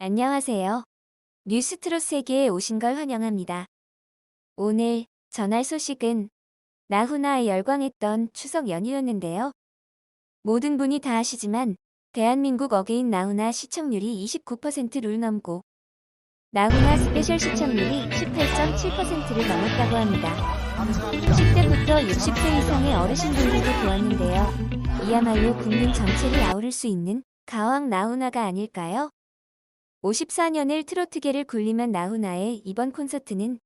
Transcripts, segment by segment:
안녕하세요. 뉴스트롯 세계에 오신 걸 환영합니다. 오늘 전할 소식은 나훈아의 열광했던 추석 연휴였는데요. 모든 분이 다 아시지만 대한민국 어게인 나훈아 시청률이 29%를 넘고 나훈아 스페셜 시청률이 18.7%를 넘었다고 합니다. 10대부터 60세 이상의 어르신분들도 보았는데요. 이야말로 국민 전체를 아우를 수 있는 가왕 나훈아가 아닐까요? 54년을 트로트계를 굴림한 나훈아의 이번 콘서트는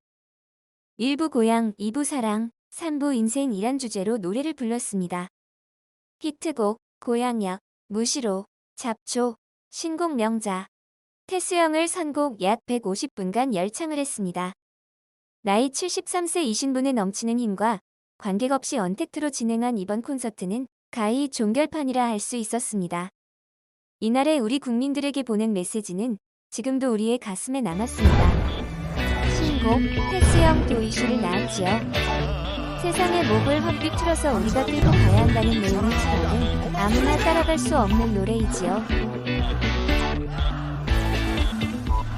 1부 고향, 2부 사랑, 3부 인생이란 주제로 노래를 불렀습니다. 히트곡, 고향역, 무시로, 잡초, 신곡 명자, 태수영을 선곡 약 150분간 열창을 했습니다. 나이 73세 이신 분의 넘치는 힘과 관객 없이 언택트로 진행한 이번 콘서트는 가히 종결판이라 할 수 있었습니다. 이날의 우리 국민들에게 보낸 메시지는 지금도 우리의 가슴에 남았습니다. 신곡 패스형 도이슈를 나왔지요. 세상의 목을 헛빅 틀어서 우리가 끌고 가야 한다는 내용의 지도는 아무나 따라갈 수 없는 노래이지요.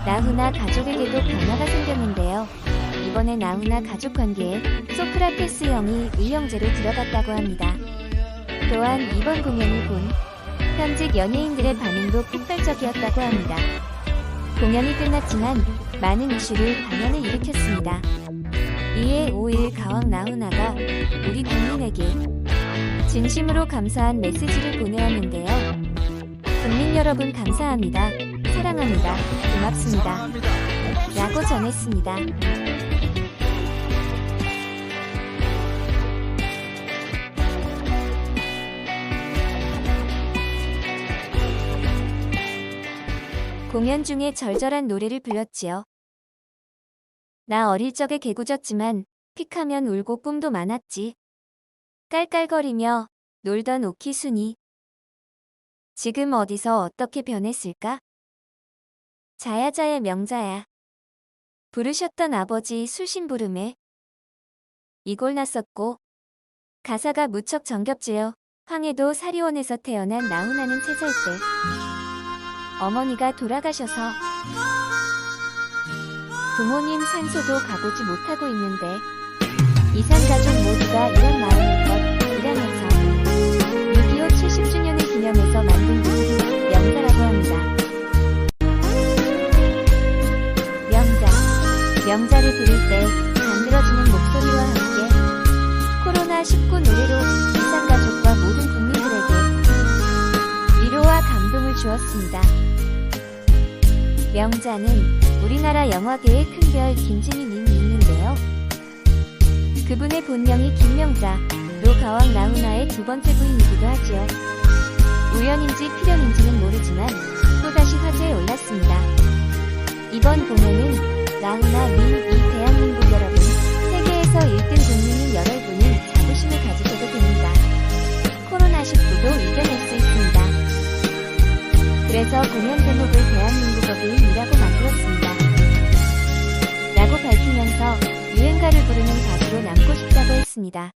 나훈아 가족에게도 변화가 생겼는데요. 이번에 나훈아 가족 관계에 소크라테스 형이 의형제로 들어갔다고 합니다. 또한 이번 공연을 본 현직 연예인들의 반응도 폭발적이었다고 합니다. 공연이 끝났지만 많은 이슈를 반향을 일으켰습니다. 이에 5일 가왕 나훈아가 우리 국민에게 진심으로 감사한 메시지를 보내었는데요. 국민 여러분 감사합니다. 사랑합니다. 고맙습니다. 라고 전했습니다. 공연 중에 절절한 노래를 불렀지요. 나 어릴 적에 개구졌지만 픽하면 울고 꿈도 많았지. 깔깔거리며 놀던 오키순이. 지금 어디서 어떻게 변했을까? 자야자의 명자야. 부르셨던 아버지 술심부름에 이골 났었고 가사가 무척 정겹지요. 황해도 사리원에서 태어난 나훈아는 세살 때 어머니가 돌아가셔서 부모님 산소도 가보지 못하고 있는데 이산 가족 모두가 이런 마음일 것 이라면서 6.25 70주년을 기념해서 만든 곡이 명자라고 합니다. 명자, 명자를 부를 때 주었습니다. 명자는 우리나라 영화계의 큰별 님이 있는데요. 그분의 본명이 김명자 로 가왕 나훈아의 두 번째 부인이기도 하지요. 그래서 공연 제목을 대한민국 어게인이라고 만들었습니다. 라고 밝히면서 유행가를 부르는 가수로 남고 싶다고 했습니다.